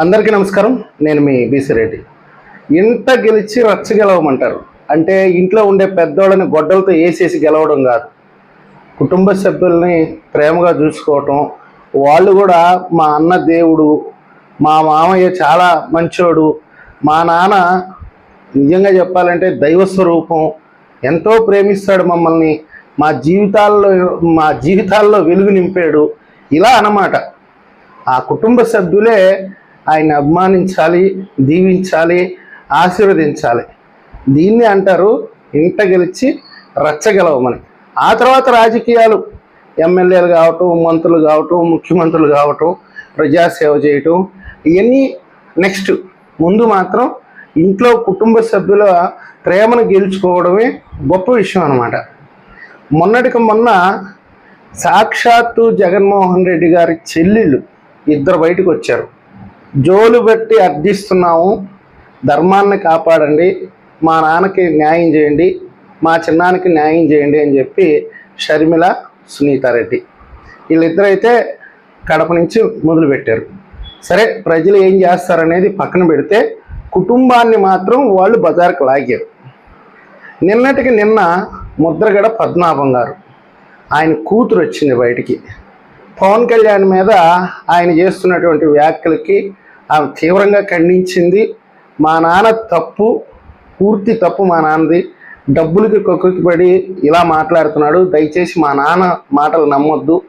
అందరికీ నమస్కారం. నేను మీ బీసీ రెడ్డి. ఇంత గెలిచి రచ్చ గెలవమంటారు. అంటే ఇంట్లో ఉండే పెద్దోళ్ళని గొడ్డలతో వేసేసి గెలవడం కాదు. కుటుంబ సభ్యుల్ని ప్రేమగా చూసుకోవటం వాళ్ళు కూడా మా అన్న దేవుడు మా మామయ్య చాలా మంచోడు మా నాన్న నిజంగా చెప్పాలంటే దైవ స్వరూపం ఎంతో ప్రేమిస్తాడు మమ్మల్ని మా జీవితాల్లో మా జీవితాల్లో వెలుగు నింపాడు. ఇలా అన్నమాట. ఆ కుటుంబ సభ్యులే ఆయన అభిమానించాలి దీవించాలి ఆశీర్వదించాలి. దీన్ని అంటారు ఇంట గెలిచి రచ్చగలవమని ఆ తర్వాత రాజకీయాలు ఎమ్మెల్యేలు కావటం మంత్రులు కావటం ముఖ్యమంత్రులు కావటం ప్రజాసేవ చేయటం ఇవన్నీ నెక్స్ట్. ముందు మాత్రం ఇంట్లో కుటుంబ సభ్యుల ప్రేమను గెలుచుకోవడమే గొప్ప విషయం అనమాట మొన్నటికి మొన్న సాక్షాత్తు జగన్మోహన్ రెడ్డి గారి చెల్లెళ్ళు ఇద్దరు బయటకు వచ్చారు. జోలు పెట్టి అర్థిస్తున్నాము. ధర్మాన్ని కాపాడండి. మా నాన్నకి న్యాయం చేయండి. మా చిన్నానికి న్యాయం చేయండి అని చెప్పి షర్మిల సునీతారెడ్డి వీళ్ళిద్దరైతే కడప నుంచి మొదలుపెట్టారు సరే ప్రజలు ఏం చేస్తారనేది పక్కన పెడితే కుటుంబాన్ని మాత్రం వాళ్ళు బజార్కి లాగారు. నిన్నటికి నిన్న ముద్రగడ పద్మనాభం గారు ఆయన కూతురు వచ్చింది బయటికి. పవన్ కళ్యాణ్ మీద ఆయన చేస్తున్నటువంటి వ్యాఖ్యలకి ఆమె తీవ్రంగా ఖండించింది. మా నాన్న తప్పు పూర్తి తప్పు మా నాన్నది. డబ్బులకి కొక్కుపడి ఇలా మాట్లాడుతున్నాడు. దయచేసి మా నాన్న మాటలు నమ్మొద్దు.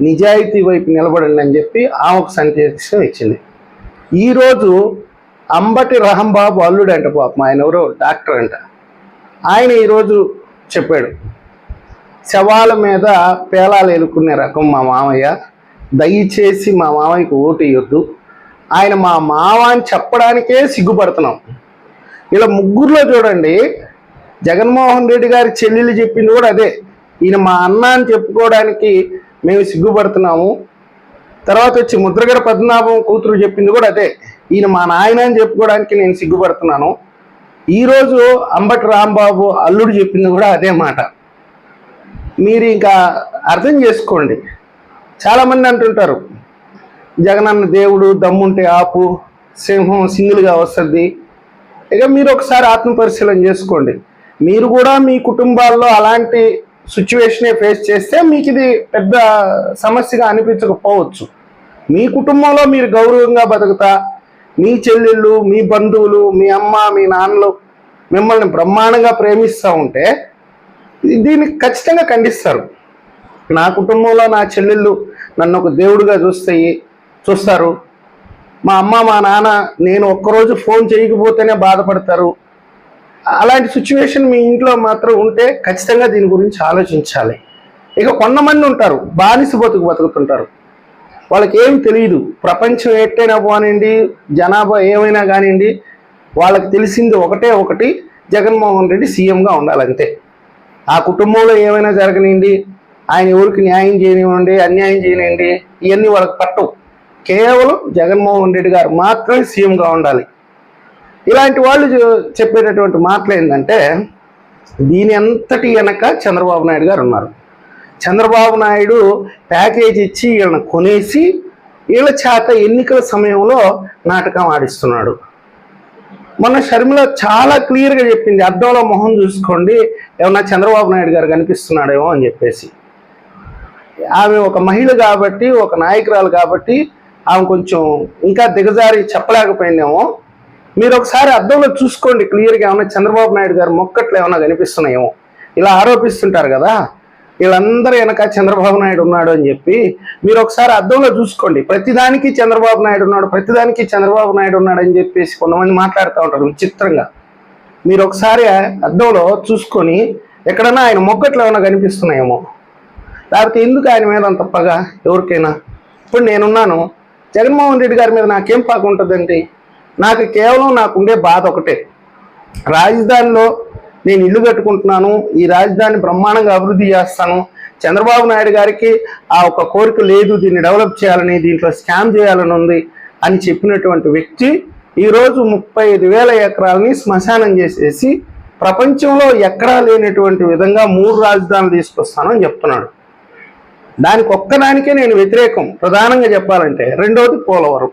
నిజాయితీ వైపు నిలబడండి అని చెప్పి ఆమెకు సందేశం ఇచ్చింది. ఈరోజు అంబటి రహంబాబు అల్లుడు అంట పాపం. ఆయన ఎవరో డాక్టర్ అంట. ఆయన ఈరోజు చెప్పాడు శవాల మీద పేలాలు ఎలుకునే రకం మా మామయ్య. దయచేసి మా మామయ్యకు ఓటు ఇవ్వద్దు ఆయన మా మావ అని చెప్పడానికే సిగ్గుపడుతున్నాం. ఇలా ముగ్గురులో చూడండి జగన్మోహన్ రెడ్డి గారి చెల్లెలు చెప్పింది కూడా అదే. ఈయన మా అన్న అని చెప్పుకోవడానికి మేము సిగ్గుపడుతున్నాము. తర్వాత వచ్చి ముద్రగడ పద్మనాభం కూతురు చెప్పింది కూడా అదే. ఈయన మా నాయన అని చెప్పుకోవడానికి నేను సిగ్గుపడుతున్నాను. ఈరోజు అంబటి రాంబాబు అల్లుడు చెప్పింది కూడా అదే మాట. మీరు ఇంకా అర్థం చేసుకోండి. చాలామంది అంటుంటారు జగనన్న దేవుడు దమ్ముంటే ఆపు సింహం సింగిల్గా వస్తుంది. ఇక మీరు ఒకసారి ఆత్మ పరిశీలన చేసుకోండి. మీరు కూడా మీ కుటుంబాల్లో అలాంటి సిచ్యువేషనే ఫేస్ చేస్తే మీకు ఇది పెద్ద సమస్యగా అనిపించకపోవచ్చు. మీ కుటుంబంలో మీరు గౌరవంగా బతుకుతా మీ చెల్లెళ్ళు మీ బంధువులు మీ అమ్మ మీ నాన్నలు మిమ్మల్ని బ్రహ్మాండంగా ప్రేమిస్తూ ఉంటే దీన్ని ఖచ్చితంగా ఖండిస్తారు. నా కుటుంబంలో నా చెల్లెళ్ళు నన్ను ఒక దేవుడిగా చూస్తాయి. చూస్తారు. మా అమ్మ మా నాన్న నేను ఒక్కరోజు ఫోన్ చేయకపోతేనే బాధపడతారు. అలాంటి సిచ్యువేషన్ మీ ఇంట్లో మాత్రం ఉంటే ఖచ్చితంగా దీని గురించి ఆలోచించాలి. ఇక కొంతమంది ఉంటారు బానిస బతుకు బతుకుతుంటారు. వాళ్ళకి ఏం తెలియదు. ప్రపంచం ఎట్టైనా పోనండి జనాభా ఏమైనా కానివ్వండి వాళ్ళకి తెలిసింది ఒకటే ఒకటి జగన్మోహన్ రెడ్డి సీఎంగా ఉండాలంతే. ఆ కుటుంబంలో ఏమైనా జరగనివ్వండి ఆయన ఎవరికి న్యాయం చేయనివ్వండి అన్యాయం చేయనివ్వండి ఇవన్నీ వాళ్ళకి పట్టవు. కేవలం జగన్మోహన్ రెడ్డి గారు మాత్రమే సీఎంగా ఉండాలి. ఇలాంటి వాళ్ళు చెప్పేటటువంటి మాటలు ఏంటంటే దీని అంతటి వెనక చంద్రబాబు నాయుడు గారు ఉన్నారు. చంద్రబాబు నాయుడు ప్యాకేజ్ ఇచ్చి వీళ్ళని కొనేసి వీళ్ళ చేత ఎన్నికల సమయంలో నాటకం ఆడిస్తున్నాడు. మొన్న షర్మిల చాలా క్లియర్గా చెప్పింది అద్దంలో మొహం చూసుకోండి ఏమన్నా చంద్రబాబు నాయుడు గారు కనిపిస్తున్నాడేమో అని చెప్పేసి. ఆమె ఒక మహిళ కాబట్టి ఒక నాయకురాలు కాబట్టి ఆమె కొంచెం ఇంకా దిగజారి చెప్పలేకపోయిందేమో. మీరు ఒకసారి అద్దంలో చూసుకోండి క్లియర్గా ఏమైనా చంద్రబాబు నాయుడు గారు మొక్కట్లు ఏమైనా కనిపిస్తున్నాయేమో. ఇలా ఆరోపిస్తుంటారు కదా వీళ్ళందరూ వెనక చంద్రబాబు నాయుడు ఉన్నాడు అని చెప్పి మీరు ఒకసారి అద్దంలో చూసుకోండి. ప్రతిదానికి చంద్రబాబు నాయుడు ఉన్నాడు ప్రతిదానికి చంద్రబాబు నాయుడు ఉన్నాడు అని చెప్పేసి కొంతమంది మాట్లాడుతూ ఉంటారు విచిత్రంగా. మీరు ఒకసారి అద్దంలో చూసుకొని ఎక్కడన్నా ఆయన మొక్కట్లు ఏమైనా కనిపిస్తున్నాయేమో. లేకపోతే ఎందుకు ఆయన మీద అంత పగా? ఎవరికైనా. ఇప్పుడు నేనున్నాను జగన్మోహన్ రెడ్డి గారి మీద నాకేం పాక ఉంటుందండి? నాకు కేవలం నాకుండే బాధ ఒకటే. రాజధానిలో నేను ఇల్లు కట్టుకుంటున్నాను ఈ రాజధాని బ్రహ్మాండంగా అభివృద్ధి చేస్తాను. చంద్రబాబు నాయుడు గారికి ఆ ఒక కోరిక లేదు దీన్ని డెవలప్ చేయాలని దీంట్లో స్కామ్ చేయాలని ఉంది అని చెప్పినటువంటి వ్యక్తి ఈరోజు ముప్పై ఐదు వేల ఎకరాలని శ్మశానం చేసేసి ప్రపంచంలో ఎక్కడా లేనటువంటి విధంగా మూడు రాజధానులు తీసుకొస్తానని చెప్తున్నాడు. దానికి ఒక్కదానికే నేను వ్యతిరేకం. ప్రధానంగా చెప్పాలంటే రెండోది పోలవరం.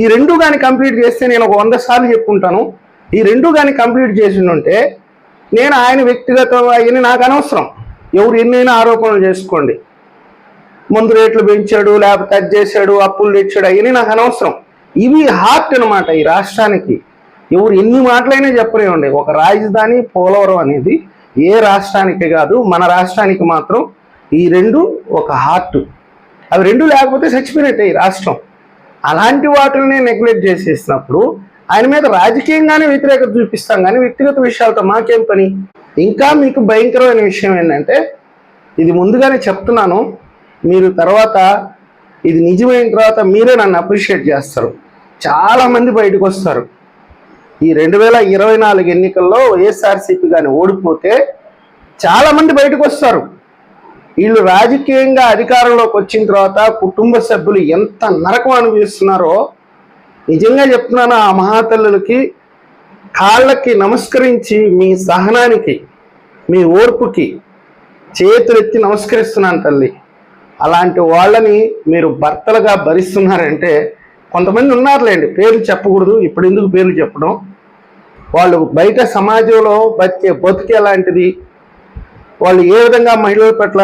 ఈ రెండు కానీ కంప్లీట్ చేస్తే నేను ఒక వంద సార్లు చెప్పుకుంటాను ఈ రెండు కానీ కంప్లీట్ చేసి ఉంటే నేను ఆయన వ్యక్తిగత ఆయన నాకు అనవసరం. ఎవరు ఎన్నైనా ఆరోపణలు చేసుకోండి. ముందు రేట్లు పెంచాడు లేకపోతే అది చేశాడు అప్పులు తెచ్చాడు అవన్నీ నాకు అనవసరం. ఇవి హార్ట్ అనమాట ఈ రాష్ట్రానికి. ఎవరు ఎన్ని మాటలైనా చెప్పలేమండి ఒక రాజధాని పోలవరం అనేది ఏ రాష్ట్రానికి కాదు మన రాష్ట్రానికి మాత్రం ఈ రెండు ఒక హార్ట్ అవి రెండు లేకపోతే చచ్చిపోయినట్టే ఈ రాష్ట్రం. అలాంటి వాటిని నెగ్లెక్ట్ చేసేసినప్పుడు ఆయన మీద రాజకీయంగానే వ్యతిరేకత చూపిస్తాం కానీ వ్యక్తిగత విషయాలతో మాకేం పని? ఇంకా మీకు భయంకరమైన విషయం ఏంటంటే ఇది ముందుగానే చెప్తున్నాను మీరు తర్వాత ఇది నిజమైన తర్వాత మీరే నన్ను అప్రిషియేట్ చేస్తారు. చాలామంది బయటకు వస్తారు. ఈ రెండు వేల ఇరవై నాలుగు ఎన్నికల్లో వైఎస్ఆర్సీపీ కానీ ఓడిపోతే చాలామంది బయటకు వస్తారు. వీళ్ళు రాజకీయంగా అధికారంలోకి వచ్చిన తర్వాత కుటుంబ సభ్యులు ఎంత నరకం అనుభవిస్తున్నారో నిజంగా చెప్తున్నాను ఆ మహాతల్లులకి కాళ్ళకి నమస్కరించి మీ సహనానికి మీ ఓర్పుకి చేతులెత్తి నమస్కరిస్తున్నాను తల్లి. అలాంటి వాళ్ళని మీరు భర్తలుగా భరిస్తున్నారంటే కొంతమంది ఉన్నారులేండి పేర్లు చెప్పకూడదు ఇప్పుడు ఎందుకు పేర్లు చెప్పడం? వాళ్ళు బయట సమాజంలో బతికే బతికే లాంటిది వాళ్ళు ఏ విధంగా మహిళల పట్ల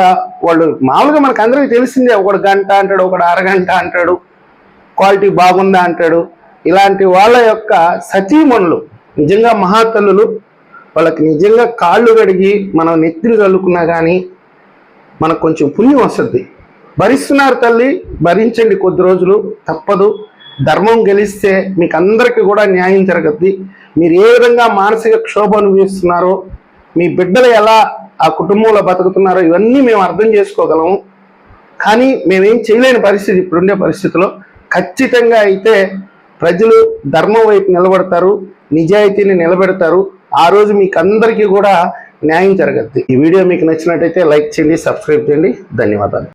వాళ్ళు మామూలుగా మనకు అందరికీ తెలిసిందే ఒకడు గంట అంటాడు ఒకడు అరగంట అంటాడు క్వాలిటీ బాగుందా అంటాడు. ఇలాంటి వాళ్ళ యొక్క సతీమణులు నిజంగా మహాతల్లులు వాళ్ళకి నిజంగా కాళ్ళు కడిగి మనం నెత్తిని చల్లుకున్నా కానీ మనకు కొంచెం పుణ్యం వస్తుంది. భరిస్తున్నారు తల్లి భరించండి కొద్ది రోజులు తప్పదు. ధర్మం గెలిస్తే మీకు అందరికీ కూడా న్యాయం జరగద్ది. మీరు ఏ విధంగా మానసిక క్షోభ అనుభవిస్తున్నారో మీ బిడ్డలు ఎలా ఆ కుటుంబంలో బతుకుతున్నారో ఇవన్నీ మేము అర్థం చేసుకోగలము. కానీ మేమేం చేయలేని పరిస్థితి ఇప్పుడుండే పరిస్థితిలో. ఖచ్చితంగా అయితే ప్రజలు ధర్మం వైపు నిలబడతారు నిజాయితీని నిలబెడతారు. ఆ రోజు మీకు అందరికీ కూడా న్యాయం జరగద్ది. ఈ వీడియో మీకు నచ్చినట్టయితే లైక్ చేయండి సబ్స్క్రైబ్ చేయండి. ధన్యవాదాలు.